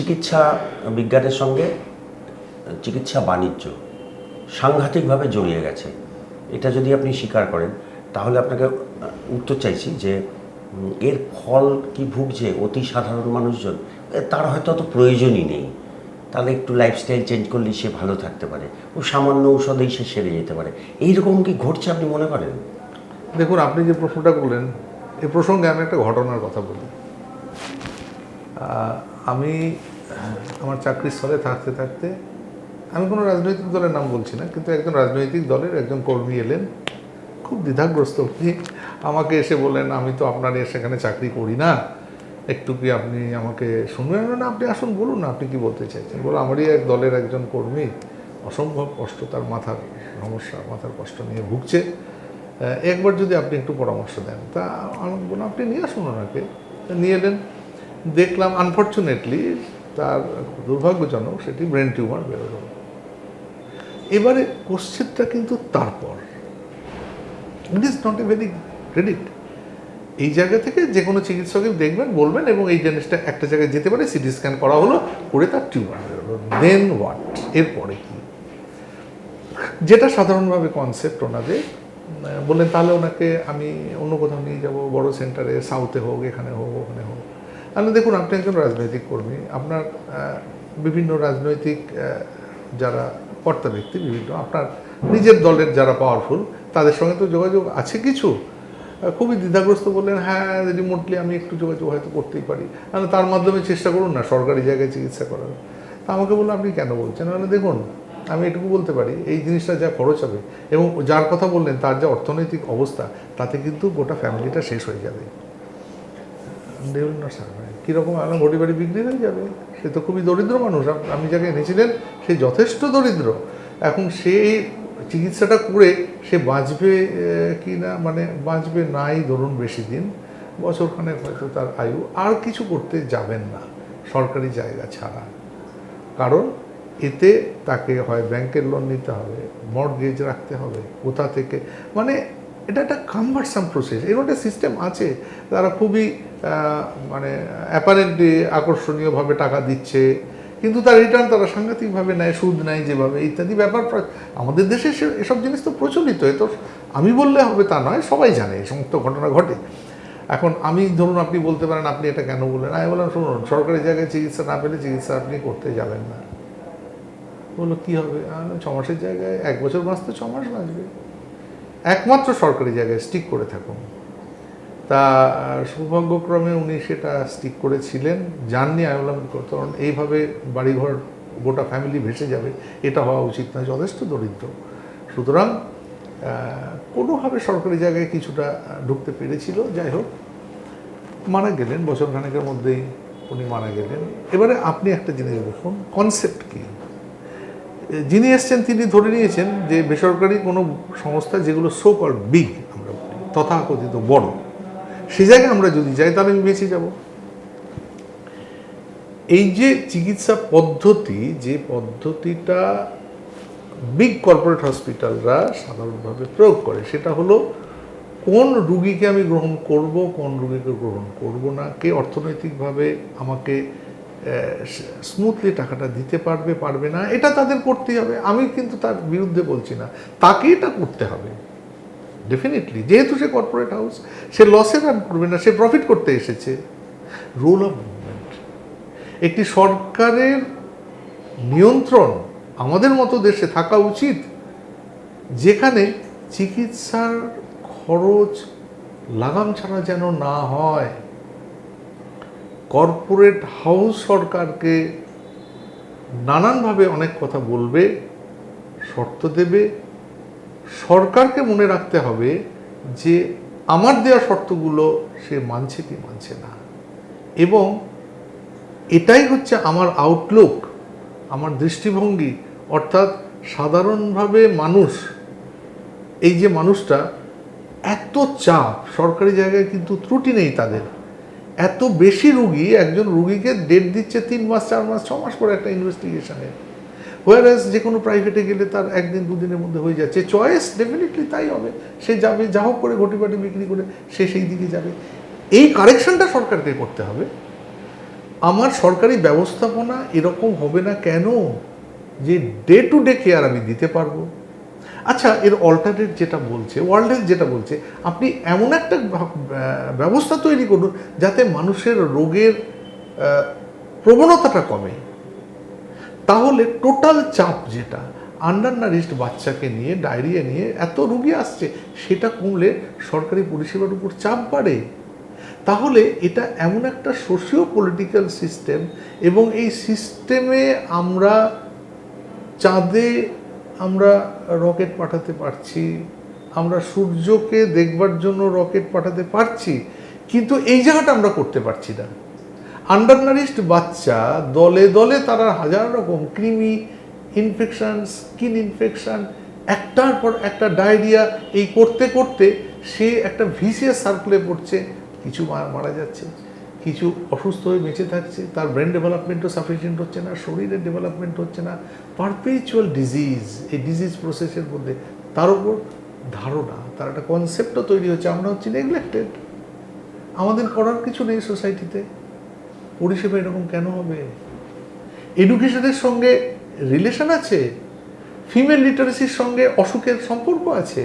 চিকিৎসা বিজ্ঞানের সঙ্গে, চিকিৎসা বাণিজ্য সাংঘাতিকভাবে জড়িয়ে গেছে। এটা যদি আপনি স্বীকার করেন, তাহলে আপনাকে উত্তর চাইছি যে এর ফল কি ভুগছে অতি সাধারণ মানুষজন? তার হয়তো অত প্রয়োজনই নেই। তাহলে একটু লাইফস্টাইল চেঞ্জ করলে সে ভালো থাকতে পারে ও সামান্য ঔষধেই সে সেরে যেতে পারে। এইরকম কি ঘটছে আপনি মনে করেন? দেখুন, আপনি যে প্রশ্নটা করলেন, এ প্রসঙ্গে আমি একটা ঘটনার কথা বলি। আমি আমার চাকরির স্থলে থাকতে থাকতে আমি কোনো রাজনৈতিক দলের নাম বলছি না, কিন্তু একজন রাজনৈতিক দলের একজন কর্মী এলেন, খুব দ্বিধাগ্রস্ত উনি আমাকে এসে বললেন, আমি তো আপনার সেখানে চাকরি করি না, একটু কি আপনি আমাকে শুনবেন? না, আপনি আসুন, বলুন না আপনি কি বলতে চাইছেন? বলো আমারই এক দলের একজন কর্মী, অসম্ভব কষ্ট, তার মাথার সমস্যা, মাথার কষ্ট নিয়ে ভুগছে। একবার যদি আপনি একটু পরামর্শ দেন, তা আমি বললাম, আপনি নিয়ে আসুন ওনাকে। নিয়ে এলেন। দেখলাম আনফর্চুনেটলি তার দুর্ভাগ্যজনক সেটি ব্রেন টিউমার বেরোলো এবারে কোশ্চেনটা কিন্তু তারপর। It is not a very credit এই জায়গা থেকে যে কোনো চিকিৎসকই দেখবেন, বলবেন এবং এই জিনিসটা একটা জায়গায় যেতে পারে, সিটি স্ক্যান করা হলো, করে তার টিউমার বেরোলো দেন হোয়াট এরপরে কি? যেটা সাধারণভাবে কনসেপ্ট ওনাদের বললেন, তাহলে ওনাকে আমি অন্য কোথাও নিয়ে যাব, বড় সেন্টারে সাউথে হোক, এখানে হোক। তাহলে দেখুন, আপনি একজন রাজনৈতিক কর্মী। আপনার বিভিন্ন রাজনৈতিক যারা কর্তা ব্যক্তি, বিভিন্ন আপনার নিজের দলের যারা পাওয়ারফুল তাদের সঙ্গে তো যোগাযোগ আছে কিছু। খুবই দ্বিধাগ্রস্ত বললেন হ্যাঁ রিমোটলি আমি একটু যোগাযোগ হয়তো করতেই পারি। তাহলে তার মাধ্যমে চেষ্টা করুন না, সরকারি জায়গায় চিকিৎসা করার। তা আমাকে বলল, আপনি কেন বলছেন? মানে দেখুন, আমি এটুকু বলতে পারি, এই জিনিসটা যা খরচ হবে এবং যার কথা বললেন, তার যা অর্থনৈতিক অবস্থা, তাতে কিন্তু গোটা ফ্যামিলিটা শেষ হয়ে যাবে। দেখুন না স্যার কীরকম আমার ঘটি বাড়ি বিক্রি হয়ে যাবে? সে তো খুবই দরিদ্র মানুষ আপ- আপনি যাকে এনেছিলেন, সে যথেষ্ট দরিদ্র। এখন সে চিকিৎসাটা করে সে বাঁচবে কি না মানে বাঁচবে নাই ধরুন বেশি দিন, বছরখানেক হয়তো তার আয়ু, আর কিছু করতে যাবেন না, সরকারি জায়গা ছাড়া। কারণ এতে তাকে হয় ব্যাংকের লোন নিতে হবে মর্গেজ রাখতে হবে, কোথা থেকে মানে এটা একটা কাম্বারসাম প্রসেস এর একটা সিস্টেম আছে, তারা খুবই মানে অ্যাপারেন্টলি আকর্ষণীয়ভাবে টাকা দিচ্ছে, কিন্তু তার রিটার্ন তারা সাংঘাতিকভাবে নেয়, সুদ নেয় যেভাবে, ইত্যাদি ব্যাপার প্রা- আমাদের দেশে সে- এসব জিনিস তো প্রচলিত, এ তো আমি বললে হবে তা নয়, সবাই জানে এই সমস্ত ঘটনা ঘটে। এখন আমি ধরুন আপনি বলতে পারেন, আপনি এটা কেন বললেন? আমি বললাম, শুনুন, সরকারি জায়গায় চিকিৎসা না পেলে চিকিৎসা আপনি করতে যাবেন না। বলল, কী হবে? ছ মাসের জায়গায়, এক বছর বাঁচতে ছ মাস বাঁচবে। একমাত্র সরকারি জায়গায় স্টিক করে থাকুন। তা, সৌভাগ্যক্রমে উনি সেটা স্টিক করেছিলেন। জাননি আমি বললাম, কারণ এইভাবে বাড়িঘর, গোটা ফ্যামিলি ভেসে যাবে, এটা হওয়া উচিত না যথেষ্ট দরিদ্র। সুতরাং কোনোভাবে সরকারি জায়গায় কিছুটা ঢুকতে পেরেছিল, যাই হোক, মারা গেলেন, বছর খানেকের মধ্যেই উনি মারা গেলেন। এবারে আপনি একটা জিনিস দেখুন কনসেপ্ট কী? যিনি এসছেন, তিনি ধরে নিয়েছেন যে বেসরকারি কোনো সংস্থা যেগুলো সো কল বিগ আমরা বলি, তথাকথিত বড়, সে জায়গায় আমরা যদি যাই, তাহলে আমি বেঁচে যাব। এই যে চিকিৎসা পদ্ধতি, যে পদ্ধতিটা বিগ কর্পোরেট হসপিটালরা সাধারণভাবে প্রয়োগ করে, সেটা হলো কোন রুগীকে আমি গ্রহণ করব, কোন রুগীকে গ্রহণ করব না, কে অর্থনৈতিকভাবে আমাকে স্মুথলি টাকাটা দিতে পারবে পারবে না, এটা তাদের করতেই হবে। আমি কিন্তু তার বিরুদ্ধে বলছি না। তাকে এটা করতে হবে। ডেফিনেটলি যেহেতু সে কর্পোরেট হাউস সে লসে রান করবে না, সে প্রফিট করতে এসেছে। রোল অফ মুভমেন্ট একটি সরকারের নিয়ন্ত্রণ আমাদের মতো দেশে থাকা উচিত, যেখানে চিকিৎসার খরচ লাগাম ছাড়া যেন না হয়। কর্পোরেট হাউস সরকারকে নানানভাবে অনেক কথা বলবে, শর্ত দেবে। সরকারকে মনে রাখতে হবে যে আমার দেওয়া শর্তগুলো সে মানছে কি মানছে না। এবং এটাই হচ্ছে আমার আউটলুক আমার দৃষ্টিভঙ্গি। অর্থাৎ সাধারণভাবে মানুষ, এই যে মানুষটা, এত চাপ, সরকারি জায়গায় কিন্তু ত্রুটি নেই তাদের। এত বেশি রুগী, একজন রুগীকে ডেট দিচ্ছে তিন মাস, চার মাস, ছ মাস পরে একটা ইনভেস্টিগেশনে হোয়ারাস যে কোনো প্রাইভেটে গেলে তার একদিন, দুদিনের মধ্যে হয়ে যাচ্ছে। চয়েস ডেফিনেটলি তাই হবে। সে যাবে, যা হোক করে ঘটিবাটি বিক্রি করে সে সেই দিকে যাবে। এই কারেকশনটা সরকারকে করতে হবে। আমার সরকারি ব্যবস্থাপনা এরকম হবে না কেন যে ডে টু ডে কেয়ার আমি দিতে পারব? আচ্ছা এর অল্টারনেট যেটা বলছে ওয়ার্ল্ডের যেটা বলছে, আপনি এমন একটা ব্যবস্থা তৈরি করুন যাতে মানুষের রোগের প্রবণতাটা কমে। তাহলে টোটাল চাপ যেটা আন্ডার নারিস্ট বাচ্চাকে নিয়ে ডায়রিয়া নিয়ে এত রুগী আসছে, সেটা কমলে সরকারি পরিষেবার উপর চাপ বাড়ে। তাহলে এটা এমন একটা সোশিও পলিটিক্যাল সিস্টেম এবং এই সিস্টেমে আমরা চাঁদে আমরা রকেট পাঠাতে পারছি, আমরা সূর্যকে দেখবার জন্য রকেট পাঠাতে পারছি, কিন্তু এই জায়গাটা আমরা করতে পারছি না। আন্ডারনারিস্ট বাচ্চা দলে দলে তারা হাজার রকম কৃমি ইনফেকশন স্কিন ইনফেকশান একটার পর একটা ডায়রিয়া এই করতে করতে সে একটা ভিসিএস সার্কুলে পড়ছে, কিছু মারা যাচ্ছে। কিছু অসুস্থ হয়ে বেঁচে থাকছে, তার ব্রেন ডেভেলপমেন্টও সাফিসিয়েন্ট হচ্ছে না, শরীরের ডেভেলপমেন্ট হচ্ছে না পারপেচুয়াল ডিজিজ এই ডিজিজ প্রসেসের মধ্যে, তার উপর ধারণা, তার একটা কনসেপ্টও তৈরি হচ্ছে, আমরা হচ্ছি নেগলেক্টেড আমাদের করার কিছু নেই সোসাইটিতে পরিষেবা এরকম কেন হবে? এডুকেশনের সঙ্গে রিলেশন আছে ফিমেল লিটারেসির সঙ্গে অসুখের সম্পর্ক আছে।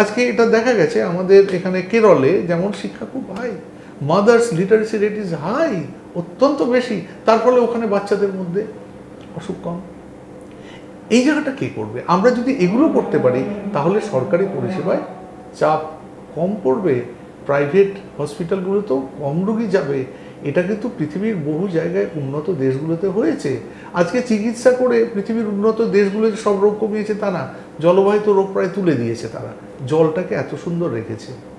আজকে এটা দেখা গেছে আমাদের এখানে কেরলে যেমন শিক্ষা খুব high mothers literacy rate is high অত্যন্ত বেশি, তার ফলে ওখানে বাচ্চাদের মধ্যে অসুখ কম। এই জায়গাটা কে করবে? আমরা যদি এগুলো করতে পারি, তাহলে সরকারি পরিষেবায় চাপ কম পড়বে প্রাইভেট হসপিটালগুলোতেও কম রোগী যাবে। এটা কিন্তু পৃথিবীর বহু জায়গায় উন্নত দেশগুলোতে হয়েছে। আজকে চিকিৎসা করে পৃথিবীর উন্নত দেশগুলোতে সব রোগ কমিয়েছে তা না জলবাহিত রোগ প্রায় তুলে দিয়েছে তারা। জলটাকে এত সুন্দর রেখেছে।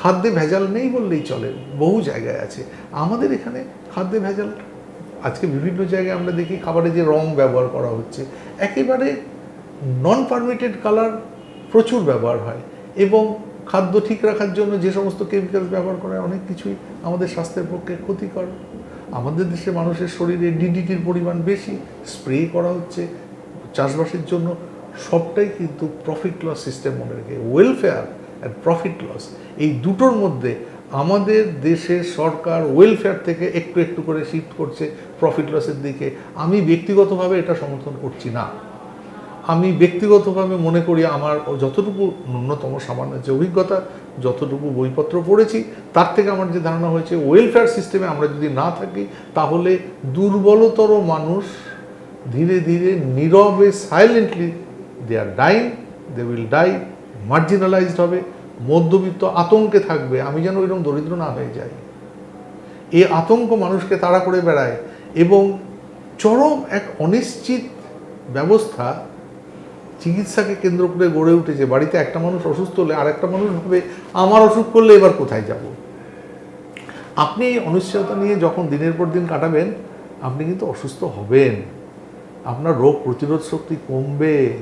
খাদ্যে ভেজাল নেই বললেই চলে, বহু জায়গায় আছে। আমাদের এখানে খাদ্যে ভেজাল, আজকে বিভিন্ন জায়গায় আমরা দেখি খাবারে যে রং ব্যবহার করা হচ্ছে, একেবারে নন পারমিটেড কালার প্রচুর ব্যবহার হয় এবং খাদ্য ঠিক রাখার জন্য যে সমস্ত কেমিক্যাল ব্যবহার করা অনেক কিছুই আমাদের স্বাস্থ্যের পক্ষে ক্ষতিকর। আমাদের দেশে মানুষের শরীরে ডিডিটির পরিমাণ বেশি স্প্রে করা হচ্ছে। চাষবাসের জন্য সবটাই কিন্তু প্রফিট লস সিস্টেম মনে রেখে ওয়েলফেয়ার অ্যান্ড প্রফিট লস এই দুটোর মধ্যে আমাদের দেশের সরকার ওয়েলফেয়ার থেকে একটু একটু করে শিফট করছে প্রফিট লসের দিকে। আমি ব্যক্তিগতভাবে এটা সমর্থন করছি না। আমি ব্যক্তিগতভাবে মনে করি আমার যতটুকু ন্যূনতম সামান্য যে অভিজ্ঞতা, যতটুকু বইপত্র পড়েছি, তার থেকে আমার যে ধারণা হয়েছে ওয়েলফেয়ার সিস্টেমে আমরা যদি না থাকি, তাহলে দুর্বলতর মানুষ ধীরে ধীরে নীরবে silently they are dying they will die marginalised হবে, মধ্যবিত্ত আতঙ্কে থাকবে, আমি যেন এরকম দরিদ্র না হয়ে যাই। এই আতঙ্ক মানুষকে তাড়া করে বেড়ায় এবং চরম এক অনিশ্চিত ব্যবস্থা চিকিৎসাকে কেন্দ্র করে গড়ে উঠেছে। বাড়িতে একটা মানুষ অসুস্থ হলে আর একটা মানুষ ভাবে, আমার অসুখ করলে এবার কোথায় যাব? আপনি এই অনিশ্চয়তা নিয়ে যখন দিনের পর দিন কাটাবেন, আপনি কিন্তু অসুস্থ হবেন। আপনার রোগ প্রতিরোধ শক্তি কমবে,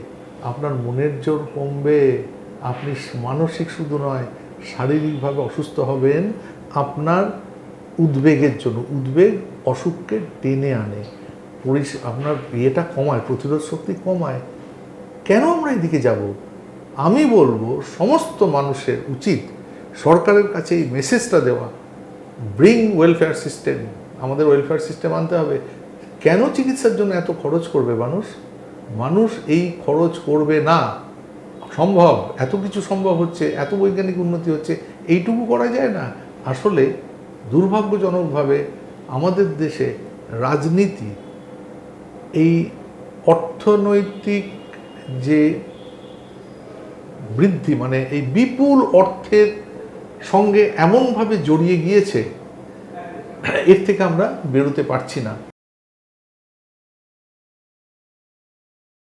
আপনার মনের জোর কমবে আপনি মানসিক শুধু নয়, শারীরিকভাবে অসুস্থ হবেন, আপনার উদ্বেগের জন্য, উদ্বেগ অসুখকে টেনে আনে। পরিস, আপনার ইয়েটা কমায়, প্রতিরোধ শক্তি কমায়। কেন আমরা এদিকে যাব? আমি বলব, সমস্ত মানুষের উচিত সরকারের কাছে এই মেসেজটা দেওয়া। ব্রিং ওয়েলফেয়ার সিস্টেম আমাদের ওয়েলফেয়ার সিস্টেম আনতে হবে। কেন চিকিৎসার জন্য এত খরচ করবে মানুষ? মানুষ এই খরচ করবে না। সম্ভব, এত কিছু সম্ভব হচ্ছে, এত বৈজ্ঞানিক উন্নতি হচ্ছে, এইটুকু করা যায় না। আসলে দুর্ভাগ্যজনকভাবে আমাদের দেশে রাজনীতি, এই অর্থনৈতিক যে বৃদ্ধি মানে এই বিপুল অর্থের সঙ্গে এমনভাবে জড়িয়ে গিয়েছে, এর থেকে আমরা বেরোতে পারছি না।